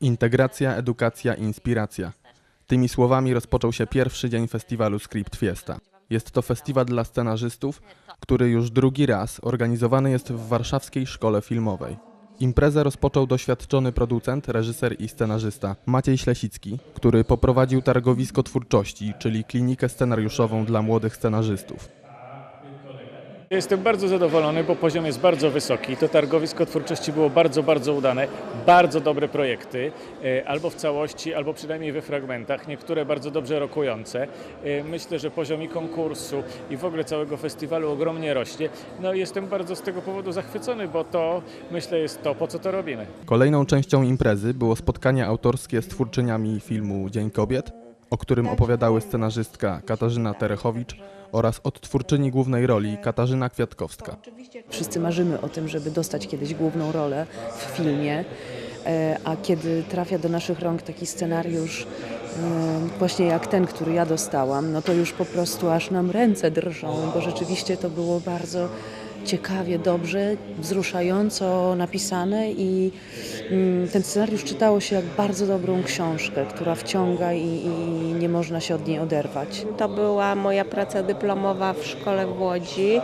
Integracja, edukacja, inspiracja. Tymi słowami rozpoczął się pierwszy dzień festiwalu Script Fiesta. Jest to festiwal dla scenarzystów, który już drugi raz organizowany jest w Warszawskiej Szkole Filmowej. Imprezę rozpoczął doświadczony producent, reżyser i scenarzysta Maciej Ślesicki, który poprowadził targowisko twórczości, czyli klinikę scenariuszową dla młodych scenarzystów. Jestem bardzo zadowolony, bo poziom jest bardzo wysoki. To targowisko twórczości było bardzo, bardzo udane. Bardzo dobre projekty, e, albo w całości, albo przynajmniej we fragmentach. Niektóre bardzo dobrze rokujące. E, Myślę, że poziom i konkursu i w ogóle całego festiwalu ogromnie rośnie. No jestem bardzo z tego powodu zachwycony, bo to myślę jest to, po co to robimy. Kolejną częścią imprezy było spotkanie autorskie z twórczyniami filmu Dzień Kobiet, o którym opowiadały scenarzystka Katarzyna Terechowicz oraz odtwórczyni głównej roli Katarzyna Kwiatkowska. Wszyscy marzymy o tym, żeby dostać kiedyś główną rolę w filmie, e, a kiedy trafia do naszych rąk taki scenariusz, e, właśnie jak ten, który ja dostałam, no to już po prostu aż nam ręce drżą, bo rzeczywiście to było bardzo ciekawie, dobrze, wzruszająco napisane i mm, ten scenariusz czytało się jak bardzo dobrą książkę, która wciąga i, i nie można się od niej oderwać. To była moja praca dyplomowa w szkole w Łodzi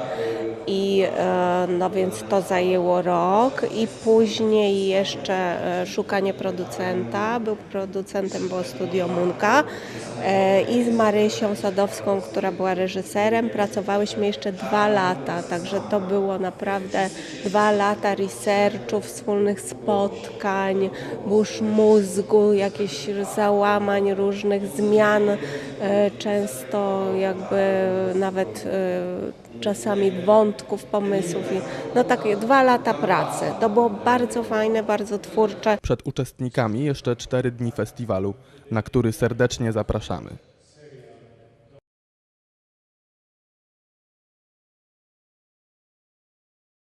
i e, no więc to zajęło rok i później jeszcze e, szukanie producenta. Był producentem było Studio Munka e, i z Marysią Sadowską, która była reżyserem, pracowałyśmy jeszcze dwa lata, także to było naprawdę dwa lata researchu, wspólnych spotkań, burz mózgu, jakichś załamań, różnych zmian, często jakby nawet czasami wątków, pomysłów. I, No takie dwa lata pracy. To było bardzo fajne, bardzo twórcze. Przed uczestnikami jeszcze cztery dni festiwalu, na który serdecznie zapraszamy.